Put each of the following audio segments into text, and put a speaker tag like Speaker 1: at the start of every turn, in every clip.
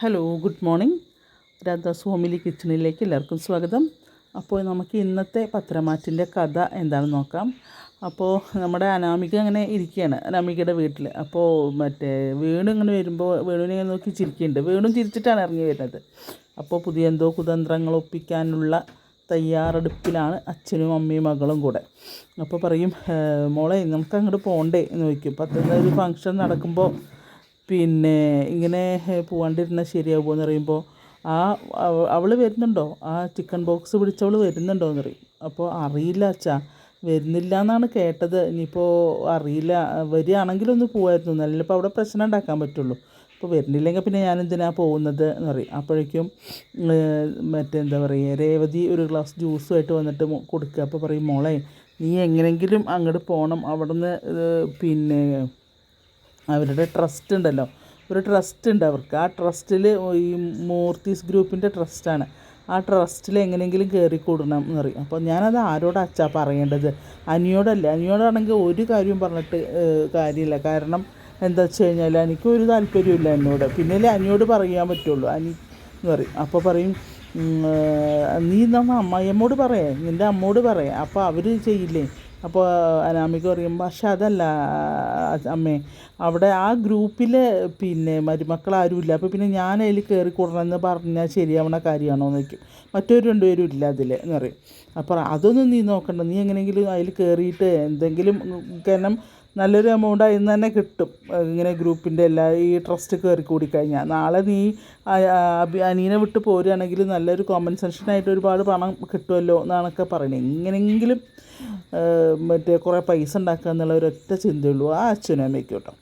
Speaker 1: Hello good morning Radha's homely കിച്ചണിലേക്ക് എല്ലാവർക്കും സ്വാഗതം. അപ്പോൾ നമുക്ക് ഇന്നത്തെ പത്രമാറ്റിന്റെ കഥ എന്താണെന്ന് നോക്കാം. അപ്പോൾ നമ്മുടെ അനാമിക അങ്ങനെ ഇരിക്കുകയാണ് അനാമികയുടെ വീട്ടിൽ അപ്പോൾ മറ്റേ വീണു ഇങ്ങനെ വരുമ്പോൾ വീണുവിനെ നോക്കി ചിരിക്കുന്നുണ്ട്. വീണും ചിരിച്ചിട്ടാണ് ഇറങ്ങി വരുന്നത്. അപ്പോൾ പുതിയ എന്തോ കുതന്ത്രങ്ങൾ ഒപ്പിക്കാനുള്ള തയ്യാറെടുപ്പിലാണ് അച്ഛനും അമ്മയും മകളും കൂടെ. അപ്പോൾ പറയും മോളെ നമുക്ക് അങ്ങോട്ട് പോകണ്ടേ എന്ന് ചോദിക്കും. പത്ത് ഒരു ഫംഗ്ഷൻ നടക്കുമ്പോൾ പിന്നെ ഇങ്ങനെ പോവാണ്ടിരുന്നാൽ ശരിയാവുമോ എന്ന് പറയുമ്പോൾ ആ അവൾ വരുന്നുണ്ടോ? ആ ചിക്കൻ ബോക്സ് പിടിച്ചവൾ വരുന്നുണ്ടോ എന്ന് പറയും. അപ്പോൾ അറിയില്ല അച്ഛാ. വരുന്നില്ല എന്നാണ് കേട്ടത്. ഇനിയിപ്പോൾ അറിയില്ല. വരികയാണെങ്കിലൊന്ന് പോവായിരുന്നു. എന്നാലല്ലേ ഇപ്പോൾ അവിടെ പ്രശ്നം ഉണ്ടാക്കാൻ പറ്റുള്ളൂ. ഇപ്പോൾ വരുന്നില്ലെങ്കിൽ പിന്നെ ഞാൻ എന്തിനാ പോകുന്നത് എന്ന് പറയും. അപ്പോഴേക്കും മറ്റെന്താ പറയുക രേവതി ഒരു ഗ്ലാസ് ജ്യൂസുമായിട്ട് വന്നിട്ട് കൊടുക്കുക. അപ്പോൾ പറയും മോളെ നീ എങ്ങനെങ്കിലും അങ്ങോട്ട് പോകണം അവിടുന്ന് പിന്നെ അവരുടെ ട്രസ്റ്റ് ഉണ്ടല്ലോ. ഒരു ട്രസ്റ്റ് ഉണ്ട് അവർക്ക്. ആ ട്രസ്റ്റിൽ ഈ മൂർത്തീസ് ഗ്രൂപ്പിന്റെ ട്രസ്റ്റാണ് ആ ട്രസ്റ്റിൽ എങ്ങനെയെങ്കിലും കയറി കൂടണം എന്ന് പറയും. അപ്പോൾ ഞാനത് ആരോടാ അച്ഛാ പറയേണ്ടത്? അനിയോടല്ല. അനിയോടാണെങ്കിൽ ഒരു കാര്യവും പറഞ്ഞിട്ട് കാര്യമില്ല. കാരണം എന്താ വെച്ച് കഴിഞ്ഞാൽ എനിക്ക് ഒരു താല്പര്യമില്ല എന്നോട്. പിന്നെ അനിയോട് പറയാൻ പറ്റുള്ളൂ. അനി എന്ന് പറയും. അപ്പോൾ പറയും നീ നമ്മ അമ്മായിയമ്മോട് പറയേ. നിന്റെ അമ്മോട് പറയേ. അപ്പോൾ അവർ ചെയ്യില്ലേ? അപ്പോൾ അനാമിക പറയുമ്പോൾ പക്ഷെ അതല്ല അമ്മേ അവിടെ ആ ഗ്രൂപ്പിൽ പിന്നെ മരുമക്കൾ ആരുമില്ല അപ്പോൾ പിന്നെ ഞാൻ അതിൽ കയറി കൂടണമെന്ന് പറഞ്ഞാൽ ശരിയാവണ കാര്യമാണോ? എന്ന് വയ്ക്കും മറ്റൊരു രണ്ടുപേരും ഇല്ല അതിൽ എന്ന് പറയും. അപ്പോൾ അതൊന്നും നീ നോക്കണ്ട. നീ എങ്ങനെയെങ്കിലും അതിൽ കയറിയിട്ട് എന്തെങ്കിലും കാരണം നല്ലൊരു എമൗണ്ട് അതിൽ നിന്ന് തന്നെ കിട്ടും. ഇങ്ങനെ ഗ്രൂപ്പിന്റെ എല്ലാ ഈ ട്രസ്റ്റ് കയറി കൂടിക്കഴിഞ്ഞാൽ നാളെ നീ അനീനെ വിട്ട് പോരുകയാണെങ്കിൽ നല്ലൊരു കോമ്പൻസേഷനായിട്ട് ഒരുപാട് പണം കിട്ടുമല്ലോ എന്നാണൊക്കെ പറയുന്നത്. എങ്ങനെയെങ്കിലും മറ്റേ കുറേ പൈസ ഉണ്ടാക്കുക എന്നുള്ള ഒരൊറ്റ ചിന്തയുള്ളൂ ആ അച്ഛനും അമ്മയ്ക്കും കേട്ടോ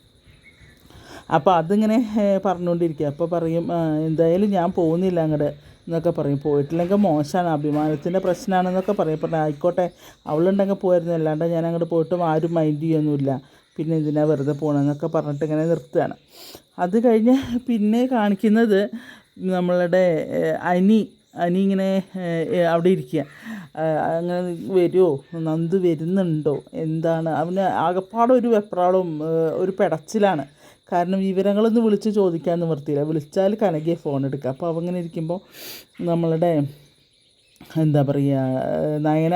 Speaker 1: അപ്പോൾ അതിങ്ങനെ പറഞ്ഞുകൊണ്ടിരിക്കുക. അപ്പോൾ പറയും എന്തായാലും ഞാൻ പോകുന്നില്ല അങ്ങോട്ട് എന്നൊക്കെ പറയും. പോയിട്ടില്ലെങ്കിൽ മോശമാണ്. അഭിമാനത്തിന്റെ പ്രശ്നമാണെന്നൊക്കെ പറയും. പറഞ്ഞു ആയിക്കോട്ടെ. അവളുണ്ടെങ്കിൽ പോയിരുന്നു. അല്ലാണ്ട് ഞാൻ അങ്ങോട്ട് പോയിട്ടും ആരും മൈൻഡ് ചെയ്യൊന്നുമില്ല പിന്നെ എന്തിനാണ് വെറുതെ പോകണമെന്നൊക്കെ പറഞ്ഞിട്ട് ഇങ്ങനെ നിർത്തുകയാണ്. അത് കഴിഞ്ഞ് പിന്നെ കാണിക്കുന്നത് നമ്മളുടെ അനി. അനി ഇങ്ങനെ അവിടെ ഇരിക്കുക. അങ്ങനെ വരുമോ നന്ദ് വരുന്നുണ്ടോ? എന്താണ്? അവന് ആകപ്പാടെ ഒരു വെപ്രാളവും ഒരു പെടച്ചിലാണ്. കാരണം വിവരങ്ങളൊന്നും വിളിച്ച് ചോദിക്കാൻ നിവർത്തിയില്ല വിളിച്ചാൽ കനകയെ ഫോൺ എടുക്കുക. അപ്പോൾ അവങ്ങനെ ഇരിക്കുമ്പോൾ നമ്മളുടെ എന്താ പറയുക നയന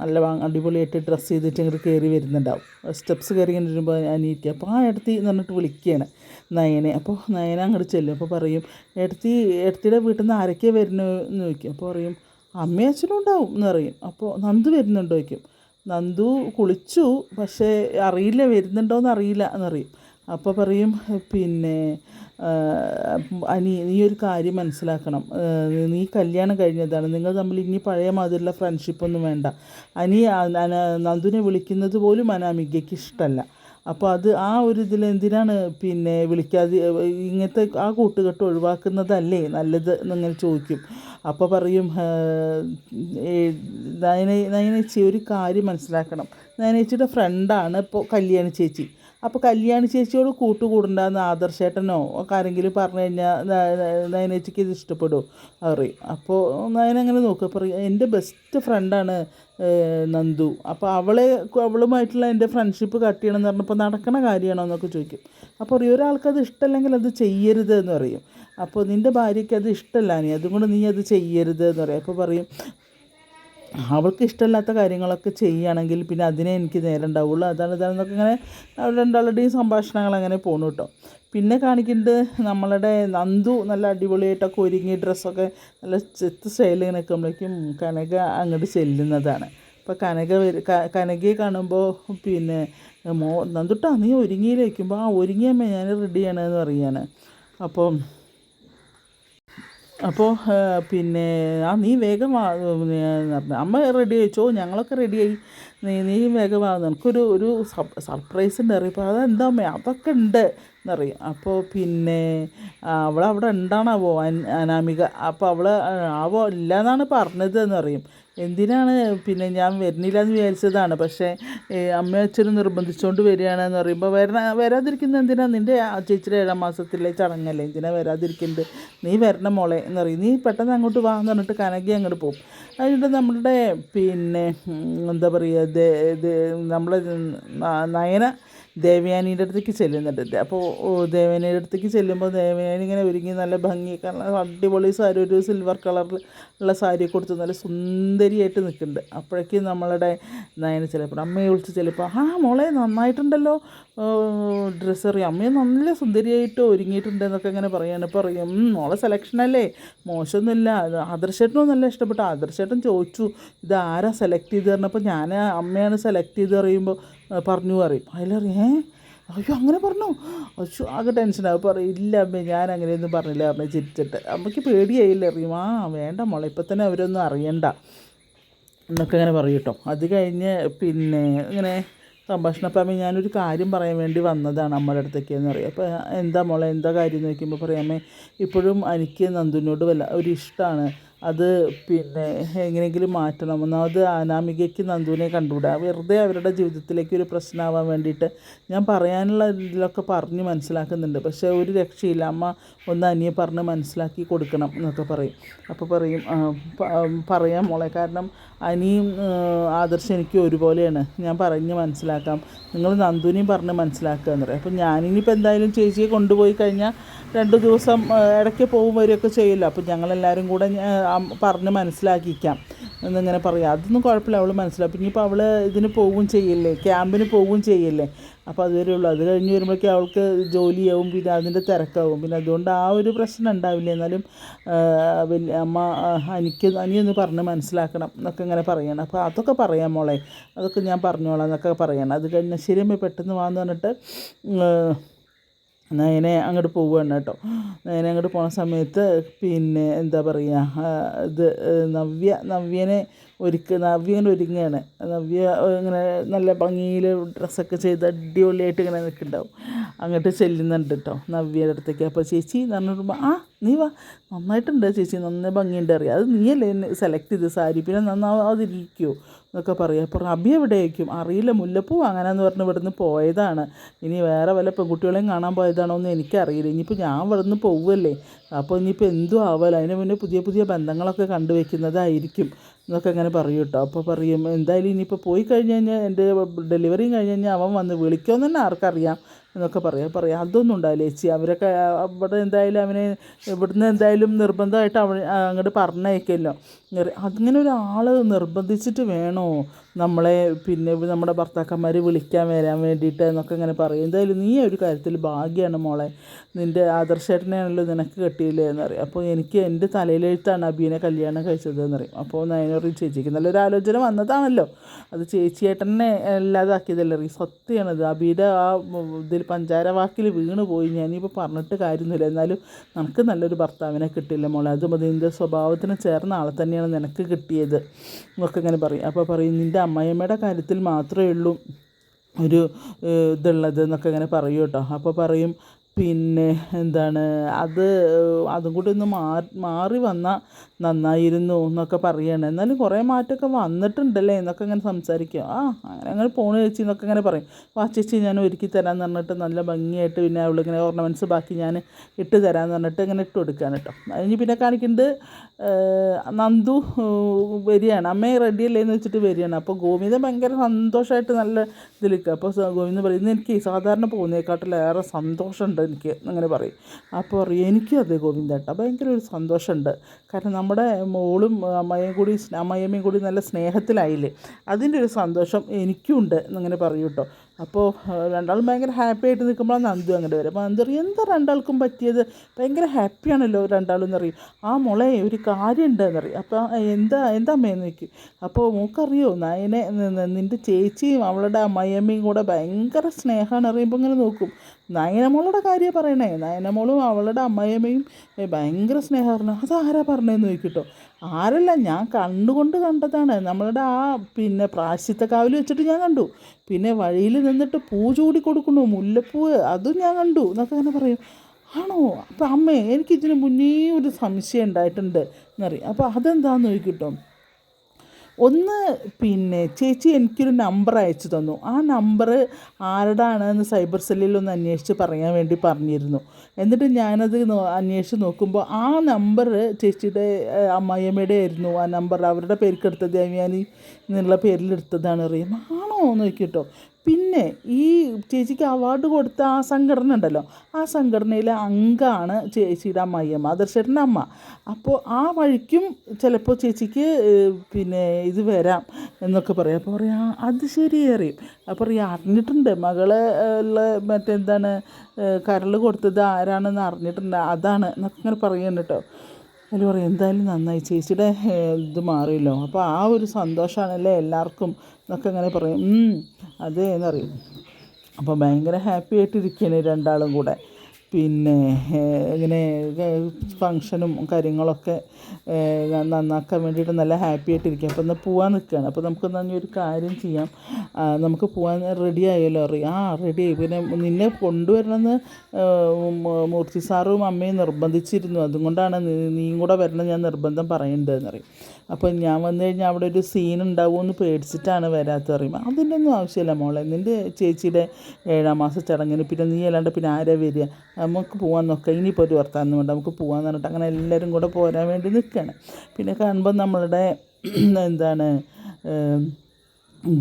Speaker 1: നല്ല അടിപൊളിയായിട്ട് ഡ്രസ്സ് ചെയ്തിട്ട് ഇങ്ങോട്ട് കയറി വരുന്നുണ്ടാവും. സ്റ്റെപ്സ് കയറി ഇങ്ങനെ വരുമ്പോൾ അനിയിക്കുക അപ്പോൾ ആ എടുത്തി എന്ന് പറഞ്ഞിട്ട് വിളിക്കുകയാണ് നയനെ. അപ്പോൾ നയന അങ്ങോട്ട് ചെല്ലും. അപ്പോൾ പറയും എടുത്തി എടുത്തിയുടെ വീട്ടിൽ നിന്ന് ആരൊക്കെയാണ് വരുന്നു? എന്ന് ചോദിക്കും. അപ്പോൾ പറയും അമ്മയും അച്ഛനും ഉണ്ടാവും എന്ന് പറയും. അപ്പോൾ നന്ദു വരുന്നുണ്ടോ ചോദിക്കും. നന്ദു കുളിച്ചു പക്ഷേ അറിയില്ല വരുന്നുണ്ടോയെന്ന് അറിയില്ല എന്നറിയും അപ്പോൾ പറയും പിന്നെ അനി നീ ഒരു കാര്യം മനസ്സിലാക്കണം. നീ കല്യാണം കഴിഞ്ഞതാണ്. നിങ്ങൾ തമ്മിൽ ഇനി പഴയ മാതിരിയുള്ള ഫ്രണ്ട്ഷിപ്പൊന്നും വേണ്ട. അനി നന്ദുനെ വിളിക്കുന്നത് പോലും അനാമികയ്ക്ക് ഇഷ്ടമല്ല അപ്പോൾ അത് ആ ഒരു ഇതിൽ എന്തിനാണ് പിന്നെ വിളിക്കാതെ ഇങ്ങനത്തെ ആ കൂട്ടുകെട്ട് ഒഴിവാക്കുന്നതല്ലേ നല്ലത് എന്നിങ്ങനെ ചോദിക്കും. അപ്പോൾ പറയും നയന നയനേച്ചി ഒരു കാര്യം മനസ്സിലാക്കണം. നയനേച്ചിയുടെ ഫ്രണ്ടാണ് ഇപ്പോൾ കല്യാണ ചേച്ചി. അപ്പോൾ കല്യാണി ചേച്ചിയോട് കൂട്ടുകൂടണ്ടെന്ന് ആദർശേട്ടനോ ഒക്കെ ആരെങ്കിലും പറഞ്ഞു കഴിഞ്ഞാൽ നയനേച്ചിക്ക് ഇത് ഇഷ്ടപ്പെടുമോ അറിയും അപ്പോൾ നയനങ്ങനെ നോക്കുക പറയും എന്റെ ബെസ്റ്റ് ഫ്രണ്ടാണ് നന്ദു. അപ്പോൾ അവളെ അവളുമായിട്ടുള്ള എന്റെ ഫ്രണ്ട്ഷിപ്പ് കട്ട് ചെയ്യണം എന്ന് പറഞ്ഞപ്പോൾ നടക്കണ കാര്യമാണോ എന്നൊക്കെ ചോദിക്കും. അപ്പോൾ പറയും ഒരാൾക്കത് ഇഷ്ടമല്ലെങ്കിൽ അത് ചെയ്യരുത് എന്ന് പറയും. അപ്പോൾ നിന്റെ ഭാര്യയ്ക്ക് അത് ഇഷ്ടമല്ല നീ അതുകൊണ്ട് നീ അത് ചെയ്യരുത് എന്ന് പറയും. അപ്പോൾ പറയും അവൾക്ക് ഇഷ്ടമില്ലാത്ത കാര്യങ്ങളൊക്കെ ചെയ്യുകയാണെങ്കിൽ പിന്നെ അതിനെ എനിക്ക് നേരം ഉണ്ടാവുള്ളൂ. അതാണ് ഇതാണെന്നൊക്കെ ഇങ്ങനെ അവർ രണ്ടാളുടെയും സംഭാഷണങ്ങൾ അങ്ങനെ പോണു കേട്ടോ. പിന്നെ കാണിക്കുന്നത് നമ്മളുടെ നന്ദു നല്ല അടിപൊളിയായിട്ടൊക്കെ ഒരുങ്ങി ഡ്രസ്സൊക്കെ നല്ല ചെത്ത് സ്റ്റൈലിൽ ഇങ്ങനെ നിൽക്കുമ്പോഴേക്കും കനക അങ്ങോട്ട് ചെല്ലുന്നതാണ്. അപ്പോൾ കനക കനകയെ കാണുമ്പോൾ പിന്നെ മോ നന്ദുട്ടാ നീ ഒരുങ്ങിയിലേക്കുമ്പോൾ ആ ഒരുങ്ങിയമ്മ ഞാൻ റെഡിയാണ് എന്ന് പറയാണ്. അപ്പോൾ അപ്പോൾ പിന്നെ ആ നീ വേഗം വാ അമ്മ റെഡി ആയിച്ചോ? ഞങ്ങളൊക്കെ റെഡിയായി നീ നീ വേഗം വാ. നിനക്കൊരു ഒരു സർപ്രൈസ് ഉണ്ട്. അറിയപ്പോൾ അതെന്താ അമ്മ? അതൊക്കെ ഉണ്ട് എന്നറിയും. അപ്പോൾ പിന്നെ അവൾ അവിടെ ഉണ്ടാണാവോ? അനാമിക. അപ്പോൾ അവൾ ആവോ? ഇല്ല എന്നാണ് പറഞ്ഞത് എന്ന് പറയും എന്തിനാണ്? പിന്നെ ഞാൻ വരുന്നില്ല എന്ന് വിചാരിച്ചതാണ്. പക്ഷേ അമ്മ അച്ഛനും നിർബന്ധിച്ചുകൊണ്ട് വരികയാണെന്ന് പറയുമ്പോൾ വരണ വരാതിരിക്കുന്നത് എന്തിനാ? നിന്റെ ചേച്ചിയുടെ ഏഴാം മാസത്തിലെ ചടങ്ങല്ലേ? എന്തിനാ വരാതിരിക്കുന്നത്? നീ വരണം മോളെ എന്ന് പറയും. നീ പെട്ടെന്ന് അങ്ങോട്ട് വാ എന്ന് പറഞ്ഞിട്ട് കനകി അങ്ങോട്ട് പോകും. അതിനിട്ട് നമ്മളുടെ പിന്നെ എന്താ പറയുക നമ്മളെ നയന ദേവയാനീന്റെ അടുത്തേക്ക് ചെല്ലുന്നുണ്ട്. അപ്പോൾ ദേവയാനിയുടെ അടുത്തേക്ക് ചെല്ലുമ്പോൾ ദേവയാനി ഇങ്ങനെ ഒരുങ്ങി നല്ല ഭംഗിയൊക്കെ അടിപൊളി സാരി ഒരു സിൽവർ കളറിൽ ഉള്ള സാരി കൊടുത്ത് നല്ല സുന്ദരിയായിട്ട് നിൽക്കുന്നുണ്ട്. അപ്പോഴേക്കും നമ്മളുടെ നയന ചിലപ്പോൾ അമ്മയെ വിളിച്ച് ചിലപ്പോൾ ആ മോളെ നന്നായിട്ടുണ്ടല്ലോ. ഡ്രസ്സ് അറിയാം. അമ്മയെ നല്ല സുന്ദരിയായിട്ട് ഒരുങ്ങിയിട്ടുണ്ട് എന്നൊക്കെ ഇങ്ങനെ പറയാണ്. ഇപ്പോൾ അറിയാം "ഉം, മോളെ സെലക്ഷനല്ലേ മോശമൊന്നുമില്ല. ആദർശേട്ടനും നല്ല ഇഷ്ടപ്പെട്ടു. ആദർശേട്ടൻ ചോദിച്ചു ഇത് ആരാ സെലക്ട് ചെയ്ത് പറഞ്ഞപ്പോൾ ഞാൻ അമ്മയാണ് സെലക്ട് ചെയ്ത് അറിയുമ്പോൾ പറഞ്ഞു പറയും. അതിലറിയും ഏ? അയ്യോ അങ്ങനെ പറഞ്ഞു. അയ്യോ ആകെ ടെൻഷനാകും പറയും ഇല്ല അമ്മേ ഞാൻ അങ്ങനെയൊന്നും പറഞ്ഞില്ല. അമ്മ ചിരിച്ചിട്ട്. അമ്മയ്ക്ക് പേടിയായില്ല? അറിയും ആ വേണ്ട മോളെ ഇപ്പം തന്നെ അവരൊന്നും അറിയണ്ട. എന്നൊക്കെ അങ്ങനെ പറയും കേട്ടോ. അത് കഴിഞ്ഞ് പിന്നെ ഇങ്ങനെ സംഭാഷണ അപ്പം ഞാനൊരു കാര്യം പറയാൻ വേണ്ടി വന്നതാണ് അമ്മയുടെ അടുത്തേക്ക് എന്ന് പറയും. അപ്പോൾ എന്താ മോളെ എന്താ കാര്യം എന്ന് ചോദിക്കുമ്പോൾ പറയാമേ ഇപ്പോഴും എനിക്ക് നന്ദുവിനോട് വല്ല ഒരു ഇഷ്ടമാണ് അത് പിന്നെ എങ്ങനെയെങ്കിലും മാറ്റണം. ഒന്നാമത് അനാമികയ്ക്ക് നന്ദുവിനെ കണ്ടുകൂടാ? വെറുതെ അവരുടെ ജീവിതത്തിലേക്ക് ഒരു പ്രശ്നമാവാൻ വേണ്ടിയിട്ട് ഞാൻ പറയാനുള്ള ഇതിലൊക്കെ പറഞ്ഞ് മനസ്സിലാക്കുന്നുണ്ട്. പക്ഷേ ഒരു രക്ഷയില്ല. അമ്മ ഒന്ന് അനിയെ പറഞ്ഞ് മനസ്സിലാക്കി കൊടുക്കണം എന്നൊക്കെ പറയും. അപ്പോൾ പറയും "ആ, പറയാം മോളെ. കാരണം അനിയും ആദർശം എനിക്ക് ഒരുപോലെയാണ്. ഞാൻ പറഞ്ഞ് മനസ്സിലാക്കാം. നിങ്ങൾ നന്ദുവിനെയും പറഞ്ഞ് മനസ്സിലാക്കുക എന്ന് പറയും. അപ്പോൾ ഞാനിനിയിപ്പോൾ എന്തായാലും ചേച്ചിയെ കൊണ്ടുപോയി കഴിഞ്ഞാൽ രണ്ട് ദിവസം ഇടയ്ക്ക് പോകും വരികയൊക്കെ ചെയ്യില്ല. അപ്പോൾ ഞങ്ങളെല്ലാവരും കൂടെ പറഞ്ഞ് മനസ്സിലാക്കിക്കാം. എന്നിങ്ങനെ പറയാം. അതൊന്നും കുഴപ്പമില്ല. അവൾ മനസ്സിലാക്കും ഇനിയിപ്പോൾ അവൾ ഇതിന് പോവുകയും ചെയ്യില്ലേ? ക്യാമ്പിന് പോവുകയും ചെയ്യില്ലേ? അപ്പോൾ അതുവരെ ഉള്ളൂ അത് കഴിഞ്ഞ് വരുമ്പോഴേക്കും അവൾക്ക് ജോലിയാവും പിന്നെ അതിന്റെ തിരക്കാവും. പിന്നെ അതുകൊണ്ട് ആ ഒരു പ്രശ്നം ഉണ്ടാവില്ല. എന്നാലും പിന്നെ അമ്മ എനിക്ക് അനിയൊന്ന് പറഞ്ഞ് മനസ്സിലാക്കണം എന്നൊക്കെ ഇങ്ങനെ പറയണം. അപ്പോൾ അതൊക്കെ പറയാം മോളെ. അതൊക്കെ ഞാൻ പറഞ്ഞോളാം എന്നൊക്കെ പറയണം. അത് കഴിഞ്ഞ് ശരി അമ്മ പെട്ടെന്ന് വാന്ന് പറഞ്ഞിട്ട് ഉം, നയനെ അങ്ങോട്ട് പോവുകയാണ് കേട്ടോ. നയനെ അങ്ങോട്ട് പോണ സമയത്ത് പിന്നെ എന്താ പറയുക ഇത് നവ്യ നവ്യനെ ഒരുക്ക നവ്യ ഇങ്ങനെ ഒരുങ്ങുകയാണ് നവ്യ ഇങ്ങനെ നല്ല ഭംഗിയിൽ ഡ്രസ്സൊക്കെ ചെയ്ത് അടിപൊളിയായിട്ട് ഇങ്ങനെ നിൽക്കുന്നുണ്ടാവും. അങ്ങോട്ട് ചെല്ലുന്നുണ്ട് കേട്ടോ നവ്യയുടെ അടുത്തേക്ക്. അപ്പോൾ ചേച്ചി എന്ന് പറഞ്ഞിട്ട് ആ നീ വാ. നന്നായിട്ടുണ്ട് ചേച്ചി. നന്നായി ഭംഗിയുണ്ട് അറിയാം അത് നീയല്ലേ സെലക്ട് ചെയ്ത് സാരി. പിന്നെ നന്നാവാതിരിക്കുമോ എന്നൊക്കെ പറയും. അപ്പോൾ റബി എവിടെയായിരിക്കും അറിയില്ല. മുല്ലപ്പൂ വാങ്ങാനെന്ന് പറഞ്ഞ് ഇവിടുന്ന് പോയതാണ്. ഇനി വേറെ വല്ല പെൺകുട്ടികളെയും കാണാൻ പോയതാണോ എന്ന് എനിക്കറിയില്ല. ഇനിയിപ്പോൾ ഞാൻ ഇവിടുന്ന് പോവുമല്ലേ അപ്പോൾ ഇനിയിപ്പോൾ എന്തും ആവല്ല അതിന് മുന്നേ പുതിയ പുതിയ ബന്ധങ്ങളൊക്കെ കണ്ടുവെക്കുന്നതായിരിക്കും എന്നൊക്കെ അങ്ങനെ പറയും കേട്ടോ. അപ്പോൾ പറയും എന്തായാലും ഇനിയിപ്പോൾ പോയി കഴിഞ്ഞ് കഴിഞ്ഞാൽ എന്റെ ഡെലിവറിയും കഴിഞ്ഞ് കഴിഞ്ഞാൽ അവൻ വന്ന് വിളിക്കുമെന്ന് തന്നെ ആർക്കറിയാം എന്നൊക്കെ പറയാം. പറയാം അതൊന്നും ഉണ്ടാവില്ല ചേച്ചി. അവരൊക്കെ അവിടെ എന്തായാലും അവനെ ഇവിടുന്ന് എന്തായാലും നിർബന്ധമായിട്ട് അവ അങ്ങോട്ട് പറഞ്ഞയക്കല്ലോ. അങ്ങനെ ഒരാൾ നിർബന്ധിച്ചിട്ട് വേണോ? നമ്മളെ പിന്നെ നമ്മുടെ ഭർത്താക്കന്മാർ വിളിക്കാൻ വരാൻ വേണ്ടിയിട്ട് എന്നൊക്കെ ഇങ്ങനെ പറയും. എന്തായാലും നീ ഒരു കാര്യത്തിൽ ഭാഗ്യമാണ് മോളെ. നിന്റെ ആദർശേട്ടനെയാണല്ലോ നിനക്ക് കിട്ടിയില്ലേ എന്നറിയാം. അപ്പോൾ എനിക്ക് എന്റെ തലയിലെഴുത്താണ് അബീനെ കല്യാണം കഴിച്ചത് എന്നറിയും. അപ്പോൾ നയനോറി ചേച്ചിക്ക് നല്ലൊരു ആലോചന വന്നതാണല്ലോ. അത് ചേച്ചിയേട്ടനെ ഇല്ലാതാക്കിയതല്ലേ? അറിയും സത്യമാണത്. അബീടെ ആ ഇതിൽ പഞ്ചാര വാക്കിൽ വീണ് പോയി. ഞാനിപ്പോൾ പറഞ്ഞിട്ട് കാര്യമൊന്നുമില്ല. എന്നാലും നമുക്ക് നല്ലൊരു ഭർത്താവിനെ കിട്ടില്ല മോളെ? അത് മതി. നിന്റെ സ്വഭാവത്തിന് ചേർന്ന ആളെ തന്നെയാണ് നിനക്ക് കിട്ടിയത്. എന്നൊക്കെ ഇങ്ങനെ പറയും. അപ്പോൾ പറയും നിന്റെ അമ്മയമ്മയുടെ കാര്യത്തിൽ മാത്രമേ ഉള്ളൂ ഒരു ഇതുള്ളത് എന്നൊക്കെ ഇങ്ങനെ പറയും കേട്ടോ. അപ്പോൾ പറയും പിന്നെ എന്താണ് അത് അതും കൂടി ഒന്ന് മാറി മാറി വന്നാൽ നന്നായിരുന്നു എന്നൊക്കെ പറയാണ്. എന്നാലും കുറേ മാറ്റമൊക്കെ വന്നിട്ടുണ്ടല്ലേ എന്നൊക്കെ ഇങ്ങനെ സംസാരിക്കുക. ആ അങ്ങനെ അങ്ങനെ പോണു ചേച്ചി എന്നൊക്കെ ഇങ്ങനെ പറയും. അപ്പോൾ ആ ചേച്ചി ഞാൻ ഒരുക്കി തരാമെന്ന് പറഞ്ഞിട്ട് നല്ല ഭംഗിയായിട്ട് പിന്നെ അവളിങ്ങനെ ഓർണമെന്റ്സ് ബാക്കി ഞാൻ ഇട്ട് തരാമെന്ന് പറഞ്ഞിട്ട് ഇങ്ങനെ ഇട്ട് കൊടുക്കുകയാണ് കേട്ടോ. അതിന് പിന്നെ കാണിക്കുന്നത് നന്ദു വരികയാണ്. അമ്മയെ റെഡിയല്ലേ എന്ന് വെച്ചിട്ട് വരികയാണ്. അപ്പോൾ ഗോവിന്ദൻ ഭയങ്കര സന്തോഷമായിട്ട് നല്ല ഇതിലിക്കുക അപ്പോൾ ഗോവിന്ദൻ പറയും "ഇന്ന് എനിക്ക് സാധാരണ പോകുന്നതിനെക്കാട്ടിലേറെ സന്തോഷമുണ്ട് എനിക്ക് അങ്ങനെ പറയും. അപ്പോൾ പറയും എനിക്കും അതെ ഗോവിന്ദേട്ടാ ഭയങ്കര ഒരു സന്തോഷമുണ്ട്. കാരണം നമ്മുടെ മോളും അമ്മയും കൂടി അമ്മയമ്മയും കൂടി നല്ല സ്നേഹത്തിലായില്ലേ? അതിന്റെ ഒരു സന്തോഷം എനിക്കും ഉണ്ട് എന്നങ്ങനെ പറയൂ കേട്ടോ അപ്പോൾ രണ്ടാളും ഭയങ്കര ഹാപ്പി ആയിട്ട് നിൽക്കുമ്പോഴാണ് നന്ദു അങ്ങനെ വരും അപ്പോൾ നന്ദു പറയും എന്താ രണ്ടാൾക്കും പറ്റിയത്? ഭയങ്കര ഹാപ്പിയാണല്ലോ രണ്ടാളും എന്നറിയും. ആ മോളെ ഒരു കാര്യമുണ്ട് എന്നറിയും. അപ്പോൾ എന്താ എന്താ അമ്മയെന്ന് വയ്ക്കും അപ്പോൾ മൂക്കറിയോ? നയനെ നിന്റെ ചേച്ചിയും അവളുടെ അമ്മയമ്മയും കൂടെ ഭയങ്കര സ്നേഹമാണ് അറിയുമ്പോൾ ഇങ്ങനെ നോക്കും. നയനമോളുടെ കാര്യം പറയണേ. നയനമോളും അവളുടെ അമ്മയമ്മയും ഭയങ്കര സ്നേഹമാണ് അതാരാ പറഞ്ഞതെന്ന് ചോദിക്കട്ടോ. ആരല്ല ഞാൻ കണ്ടുകൊണ്ട് കണ്ടതാണ്. നമ്മളുടെ ആ പിന്നെ പ്രാശ്ചിത്തക്കാവിൽ വെച്ചിട്ട് ഞാൻ കണ്ടു. പിന്നെ വഴിയിൽ നിന്നിട്ട് പൂ ചൂടി കൊടുക്കണു മുല്ലപ്പൂ അതും ഞാൻ കണ്ടു. എന്നൊക്കെ അങ്ങനെ പറയും. ആണോ? അപ്പം അമ്മേ എനിക്കിതിന് മുന്നേ ഒരു സംശയം ഉണ്ടായിട്ടുണ്ട് എന്നറിയാം. അപ്പോൾ അതെന്താണെന്ന് ചോദിക്കട്ടോ? ഒന്ന് പിന്നെ ചേച്ചി എനിക്കൊരു നമ്പർ അയച്ചു തന്നു. ആ നമ്പർ ആരുടെയാണ് എന്ന് സൈബർ സെല്ലിൽ ഒന്ന് അന്വേഷിച്ച് പറയാൻ വേണ്ടി പറഞ്ഞിരുന്നു. എന്നിട്ട് ഞാനത് അന്വേഷിച്ച് നോക്കുമ്പോൾ ആ നമ്പർ ചേച്ചിയുടെ അമ്മായിയമ്മയുടെ ആയിരുന്നു. ആ നമ്പർ അവരുടെ പേരിക്കെടുത്തത് ദേവയാനി എന്നുള്ള പേരിലെടുത്തതാണ് അറിയാം ആണോ എന്ന് ചോദിക്കട്ടോ പിന്നെ ഈ ചേച്ചിക്ക് അവാർഡ് കൊടുത്ത ആ സംഘടന ഉണ്ടല്ലോ ആ സംഘടനയിലെ അംഗമാണ് ചേച്ചിയുടെ അമ്മായിയമ്മ ആദർശേട്ടന്റെ അമ്മ. അപ്പോൾ ആ വഴിക്കും ചിലപ്പോൾ ചേച്ചിക്ക് പിന്നെ ഇത് വരാം എന്നൊക്കെ പറയും. അപ്പോൾ പറയാം "ആ, അത് ശരിയേറിയും അപ്പോൾ പറയാം അറിഞ്ഞിട്ടുണ്ട്. മകളെ ഉള്ള മറ്റെന്താണ് കരൾ കൊടുത്തത് ആരാണെന്ന് അറിഞ്ഞിട്ടുണ്ട്. അതാണ് എന്നൊക്കെ ഇങ്ങനെ പറയുന്നുണ്ട് കേട്ടോ. അതിൽ പറയും എന്തായാലും നന്നായി ചേച്ചിയുടെ ഇത് മാറിയല്ലോ. അപ്പോൾ ആ ഒരു സന്തോഷമാണല്ലേ എല്ലാവർക്കും എന്നൊക്കെ ഇങ്ങനെ പറയും. "ഉം, അതേ എന്നറിയും അപ്പോൾ ഭയങ്കര ഹാപ്പി ആയിട്ടിരിക്കുകയാണ് രണ്ടാളും കൂടെ. പിന്നെ ഇങ്ങനെ ഫങ്ഷനും കാര്യങ്ങളൊക്കെ നന്നാക്കാൻ വേണ്ടിയിട്ട് നല്ല ഹാപ്പി ആയിട്ടിരിക്കുക അപ്പോൾ എന്നാൽ പോവാൻ നിൽക്കുകയാണ്. അപ്പോൾ നമുക്ക് എന്നാൽ ഒരു കാര്യം ചെയ്യാം. നമുക്ക് പോവാൻ റെഡി ആയല്ലോ ആ റെഡി ആയി. പിന്നെ നിന്നെ കൊണ്ടുവരണമെന്ന് മൂർത്തി സാറും അമ്മയും നിർബന്ധിച്ചിരുന്നു. അതുകൊണ്ടാണ് നീ- കൂടെ വരണം ഞാൻ നിർബന്ധം പറയേണ്ടതെന്ന് പറയും. അപ്പോൾ ഞാൻ വന്നു കഴിഞ്ഞാൽ അവിടെ ഒരു സീൻ ഉണ്ടാവുമെന്ന് പേടിച്ചിട്ടാണ് വരാത്തത് പറയുമ്പോൾ അതിന്റെ ഒന്നും ആവശ്യമില്ല മോളെ. നിന്റെ ചേച്ചിയുടെ ഏഴാം മാസ ചടങ്ങിന് പിന്നെ നീ അല്ലാണ്ട് പിന്നെ ആരാ വരിക? നമുക്ക് പോകാൻ നോക്കാം. ഇനിയിപ്പോൾ ഒരു വർത്താനം വേണ്ട. നമുക്ക് പോകാമെന്ന് പറഞ്ഞിട്ട് അങ്ങനെ എല്ലാവരും കൂടെ പോരാൻ വേണ്ടി നിൽക്കുകയാണ് പിന്നെ കാണുമ്പോൾ നമ്മളുടെ എന്താണ് ഏം,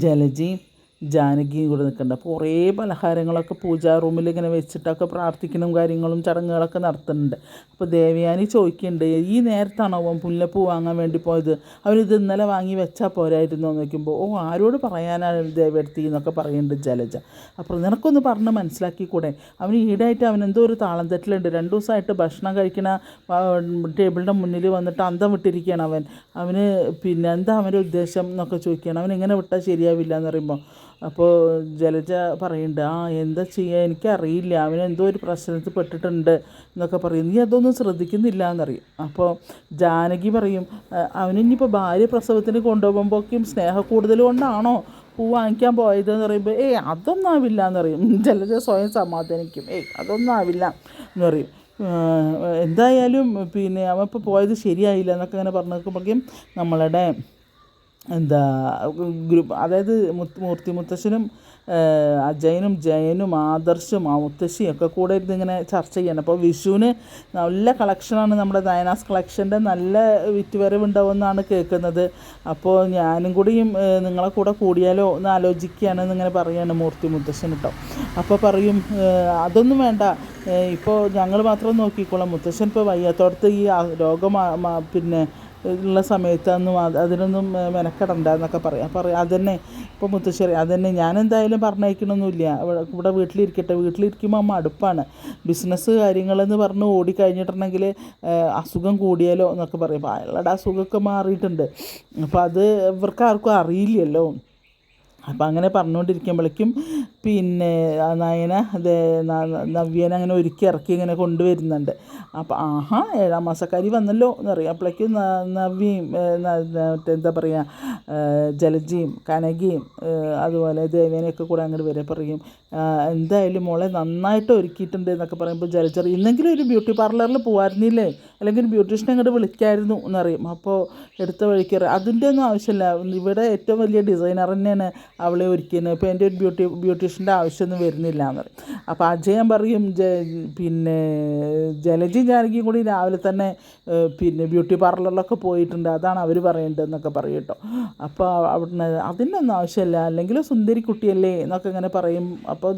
Speaker 1: ജലജയും ജാനകിയും കൂടെ നിൽക്കുന്നുണ്ട് അപ്പോൾ കുറേ പലഹാരങ്ങളൊക്കെ പൂജാ റൂമിൽ ഇങ്ങനെ വെച്ചിട്ടൊക്കെ പ്രാർത്ഥിക്കണം കാര്യങ്ങളും ചടങ്ങുകളൊക്കെ നടത്തുന്നുണ്ട്. അപ്പോൾ ദേവയാനി ചോദിക്കുന്നുണ്ട് ഈ നേരത്താണോ അവൻ മുല്ലപ്പൂ വാങ്ങാൻ വേണ്ടി പോയത്? അവനിത് ഇന്നലെ വാങ്ങി വെച്ചാൽ പോരായിരുന്നു എന്ന് നോക്കുമ്പോൾ ഓ ആരോട് പറയാനാണ് ദേവടുത്തി എന്നൊക്കെ പറയുന്നുണ്ട് ജലജ? അപ്പോൾ നിനക്കൊന്ന് പറഞ്ഞ് മനസ്സിലാക്കിക്കൂടെ? അവൻ ഈടായിട്ട് അവൻ എന്തോ ഒരു താളം തെറ്റിലുണ്ട് രണ്ട് ദിവസമായിട്ട് ഭക്ഷണം കഴിക്കണ ടേബിളിന്റെ മുന്നിൽ വന്നിട്ട് അന്തം വിട്ടിരിക്കുകയാണ് അവൻ. അവന് പിന്നെ എന്താ അവന്റെ ഉദ്ദേശം എന്നൊക്കെ ചോദിക്കുകയാണ്. അവൻ എങ്ങനെ വിട്ടാൽ ശരിയാവില്ല എന്ന് പറയുമ്പോൾ അപ്പോൾ ജലജ പറയുന്നുണ്ട് ആ എന്താ ചെയ്യുക എനിക്കറിയില്ല. അവൻ എന്തോ ഒരു പ്രശ്നത്തിൽ പെട്ടിട്ടുണ്ട് എന്നൊക്കെ പറയും. നീ അതൊന്നും ശ്രദ്ധിക്കുന്നില്ല എന്നറിയും അപ്പോൾ ജാനകി പറയും അവനിപ്പോൾ ഭാര്യ പ്രസവത്തിന് കൊണ്ടുപോകുമ്പോഴേക്കും സ്നേഹ കൂടുതൽ കൊണ്ടാണോ പൂ വാങ്ങിക്കാൻ പോയതെന്ന് പറയുമ്പോൾ ഏയ് അതൊന്നും ആവില്ല എന്ന് പറയും ജലജ സ്വയം സമാധാനിക്കും. ഏയ് അതൊന്നും ആവില്ല എന്ന് പറയും. എന്തായാലും പിന്നെ അവൻ ഇപ്പോൾ പോയത് ശരിയായില്ല എന്നൊക്കെ അങ്ങനെ പറഞ്ഞു നോക്കുമ്പോഴേക്കും നമ്മളുടെ എന്താ ഗ്രൂപ്പ് അതായത് മൂർത്തി മുത്തശ്ശനും അജയനും ജയനും ആദർശും ആ മുത്തശ്ശിയും ഒക്കെ കൂടെ ഇരുന്ന് ഇങ്ങനെ ചർച്ച ചെയ്യണം. അപ്പോൾ വിഷുവിന് നല്ല കളക്ഷനാണ് നമ്മുടെ നയനാസ് കളക്ഷന്റെ നല്ല വിറ്റുവരവുണ്ടാവുമെന്നാണ് കേൾക്കുന്നത്. അപ്പോൾ ഞാനും കൂടിയും നിങ്ങളെ കൂടെ കൂടിയാലോ എന്ന് ആലോചിക്കുകയാണെന്ന് ഇങ്ങനെ പറയുകയാണ് മൂർത്തി മുത്തശ്ശൻ കേട്ടോ അപ്പോൾ പറയും അതൊന്നും വേണ്ട. ഇപ്പോൾ ഞങ്ങൾ മാത്രം നോക്കിക്കോളാം. മുത്തശ്ശൻ ഇപ്പോൾ വയ്യാത്തോടത്ത് ഈ രോഗം പിന്നെ ഉള്ള സമയത്തൊന്നും അന്ന് അതിനൊന്നും മെനക്കെടണ്ട എന്നൊക്കെ പറയാം. പറയാം അതന്നെ ഇപ്പോൾ മുത്തശ്ശേരി അതന്നെ ഞാൻ എന്തായാലും പറഞ്ഞയക്കണമൊന്നുമില്ല ഇവിടെ ഇവിടെ വീട്ടിലിരിക്കട്ടെ വീട്ടിലിരിക്കുമ്പോൾ അമ്മ അടുപ്പാണ്. ബിസിനസ് കാര്യങ്ങളെന്ന് പറഞ്ഞ് ഓടിക്കഴിഞ്ഞിട്ടുണ്ടെങ്കിൽ അസുഖം കൂടിയാലോ എന്നൊക്കെ പറയും. അപ്പോൾ അയാളുടെ അസുഖമൊക്കെ മാറിയിട്ടുണ്ട്. അപ്പോൾ അത് ഇവർക്ക് ആർക്കും അറിയില്ലല്ലോ. അപ്പം അങ്ങനെ പറഞ്ഞുകൊണ്ടിരിക്കുമ്പോഴേക്കും പിന്നെ നയന അത് നവ്യനെ അങ്ങനെ ഒരുക്കി ഇറക്കി ഇങ്ങനെ കൊണ്ടുവരുന്നുണ്ട്. അപ്പം ആഹാ ഏഴാം മാസക്കാരി വന്നല്ലോ എന്നറിയാം അപ്പോഴേക്കും ന- നവ്യയും എന്താ പറയുക ജലജിയും കനകയും അതുപോലെ ദേവേനയൊക്കെ കൂടെ അങ്ങോട്ട് വരെ പറയും. എന്തായാലും മോളെ നന്നായിട്ട് ഒരുക്കിയിട്ടുണ്ട് എന്നൊക്കെ പറയുമ്പോൾ ജലജ ഇന്നെങ്കിലും ഒരു ബ്യൂട്ടി പാർലറിൽ പോകാറുന്നില്ലേ അല്ലെങ്കിൽ ഒരു ബ്യൂട്ടീഷ്യനെ അങ്ങോട്ട് വിളിക്കായിരുന്നു എന്നറിയും അപ്പോൾ എടുത്ത വഴിക്ക് അതിന്റെ ഒന്നും ആവശ്യമില്ല. ഇവിടെ ഏറ്റവും വലിയ ഡിസൈനർ തന്നെയാണ് അവളെ ഒരുക്കിയത് ഇപ്പോൾ എന്റെ ഒരു ബ്യൂട്ടി ബ്യൂട്ടീഷ്യന്റെ ആവശ്യമൊന്നും വരുന്നില്ല എന്ന് പറയും. അപ്പോൾ അജയൻ പറയും ജ പിന്നെ ജലജി ജാനകിയും കൂടി രാവിലെ തന്നെ പിന്നെ ബ്യൂട്ടി പാർലറിലൊക്കെ പോയിട്ടുണ്ട്. അതാണ് അവർ പറയേണ്ടത് എന്നൊക്കെ പറയും കേട്ടോ. അപ്പോൾ അവിടുന്ന് അതിനൊന്നും ആവശ്യമില്ല. അല്ലെങ്കിൽ സുന്ദരി കുട്ടിയല്ലേ എന്നൊക്കെ ഇങ്ങനെ പറയും. അപ്പോൾ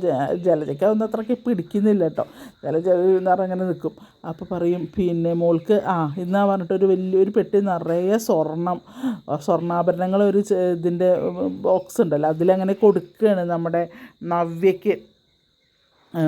Speaker 1: ജലജയ്ക്ക് അതൊന്നും അത്രയ്ക്ക് പിടിക്കുന്നില്ല കേട്ടോ. ജലജ പറഞ്ഞാൽ അങ്ങനെ നിൽക്കും. അപ്പോൾ പറയും പിന്നെ മോൾക്ക് ആ ഇന്നാ പറഞ്ഞിട്ട് ഒരു വലിയൊരു പെട്ടി നിറയെ സ്വർണം സ്വർണാഭരണങ്ങൾ ഒരു ഇതിന്റെ ബോക്സ് ഉണ്ടല്ലോ. അതിലങ്ങനെ കൊടുക്കുകയാണ് നമ്മുടെ നവ്യയ്ക്ക്.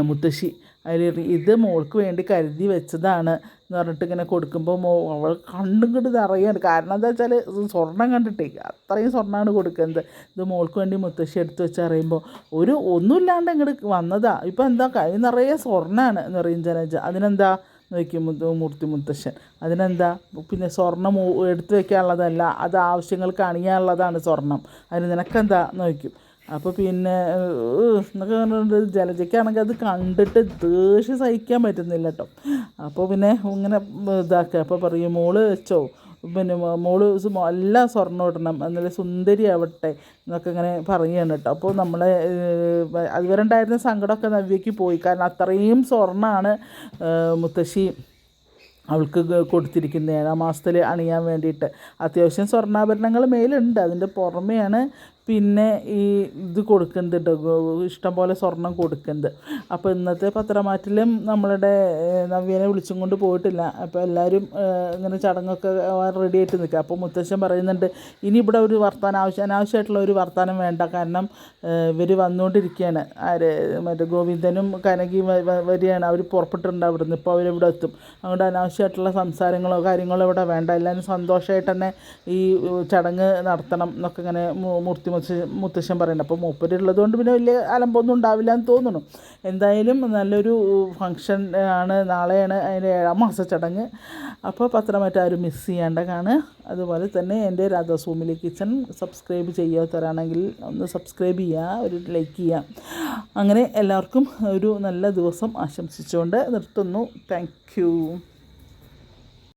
Speaker 1: മുത്തശ്ശി. അതിൽ ഇത് മോൾക്ക് വേണ്ടി കരുതി വെച്ചതാണ് എന്ന് പറഞ്ഞിട്ട് ഇങ്ങനെ കൊടുക്കുമ്പോൾ മോ അവൾ കണ്ടും കണ്ട് നിറയാണ്. കാരണം എന്താ വെച്ചാൽ സ്വർണം കണ്ടിട്ടേ അത്രയും സ്വർണമാണ് കൊടുക്കുന്നത്. ഇത് മോൾക്ക് വേണ്ടി മുത്തശ്ശി എടുത്ത് വെച്ച് അറിയുമ്പോൾ ഒരു ഒന്നുമില്ലാണ്ട് ഇങ്ങോട്ട് വന്നതാണ് ഇപ്പോൾ എന്താ കൈ നിറയെ സ്വർണമാണ് എന്ന് പറയും ജനജ. അതിനെന്താ? നോക്കും മൂർത്തി മുത്തശ്ശൻ. അതിനെന്താ? പിന്നെ സ്വർണം എടുത്തു വെക്കാനുള്ളതല്ല അത് ആവശ്യങ്ങൾക്ക് അണിയാനുള്ളതാണ് സ്വർണം അതിന് നിനക്കെന്താ? നോക്കും. അപ്പോൾ പിന്നെ എന്നൊക്കെ പറഞ്ഞിട്ട് ജലജയ്ക്കാണെങ്കിൽ അത് കണ്ടിട്ട് ദേഷ്യം സഹിക്കാൻ പറ്റുന്നില്ല കേട്ടോ അപ്പോൾ പിന്നെ ഇങ്ങനെ ഇതാക്കുക. അപ്പോൾ പറയും മോൾ വെച്ചോ പിന്നെ മോൾ എല്ലാം സ്വർണം ഇടണം. എന്നുള്ള സുന്ദരി ആവട്ടെ എന്നൊക്കെ ഇങ്ങനെ പറയുകയാണ് കേട്ടോ. അപ്പോൾ നമ്മളെ അതുവരെ ഉണ്ടായിരുന്ന സങ്കടമൊക്കെ നവ്യയ്ക്ക് പോയി. കാരണം അത്രയും സ്വർണമാണ് മുത്തശ്ശി അവൾക്ക് കൊടുത്തിരിക്കുന്ന കൊടുത്തിരിക്കുന്നത്. ഏഴാം മാസത്തിൽ അണിയാൻ വേണ്ടിയിട്ട്. അത്യാവശ്യം സ്വർണാഭരണങ്ങൾ മേലുണ്ട്. അതിന്റെ പുറമെയാണ് പിന്നെ ഈ ഇത് കൊടുക്കുന്നുണ്ട് ഇഷ്ടം പോലെ സ്വർണം കൊടുക്കുന്നുണ്ട് അപ്പോൾ ഇന്നത്തെ പത്രമാറ്റിലും നമ്മളുടെ നവ്യനെ വിളിച്ചും കൊണ്ട് പോയിട്ടില്ല. അപ്പോൾ എല്ലാവരും ഇങ്ങനെ ചടങ്ങൊക്കെ റെഡി ആയിട്ട് നിൽക്കുക അപ്പോൾ മുത്തശ്ശൻ പറയുന്നുണ്ട് ഇനി ഇവിടെ ഒരു വർത്താനം ആവശ്യം അനാവശ്യമായിട്ടുള്ള ഒരു വർത്താനം വേണ്ട. കാരണം ഇവർ വന്നുകൊണ്ടിരിക്കുകയാണ് ആര് മറ്റേ ഗോവിന്ദനും കനകിയും വരികയാണ്. അവർ പുറപ്പെട്ടിട്ടുണ്ട് അവിടെ നിന്ന് ഇപ്പോൾ അവരിവിടെ എത്തും. അതുകൊണ്ട് അനാവശ്യമായിട്ടുള്ള സംസാരങ്ങളോ കാര്യങ്ങളോ ഇവിടെ വേണ്ട. എല്ലാവരും സന്തോഷമായിട്ട് തന്നെ ഈ ചടങ്ങ് നടത്തണം എന്നൊക്കെ ഇങ്ങനെ മൂർത്തി മുത്തശ്ശൻ മുത്തശ്ശൻ പറയുന്നുണ്ട്. അപ്പോൾ മൂപ്പരുള്ളത് കൊണ്ട് പിന്നെ വലിയ അലമ്പൊന്നും ഉണ്ടാവില്ല എന്ന് തോന്നുന്നു. എന്തായാലും നല്ലൊരു ഫങ്ഷൻ ആണ്. നാളെയാണ് അതിന്റെ ഏഴാം മാസ ചടങ്ങ്. അപ്പോൾ പത്രമായിട്ട് ആരും മിസ് ചെയ്യേണ്ട കാണുക. അതുപോലെ തന്നെ എന്റെ രാധാസൂമിലി കിച്ചൺ സബ്സ്ക്രൈബ് ചെയ്യാത്തവരാണെങ്കിൽ ഒന്ന് സബ്സ്ക്രൈബ് ചെയ്യുക ഒരു ലൈക്ക് ചെയ്യാം അങ്ങനെ എല്ലാവർക്കും ഒരു നല്ല ദിവസം ആശംസിച്ചുകൊണ്ട് നിർത്തുന്നു. താങ്ക്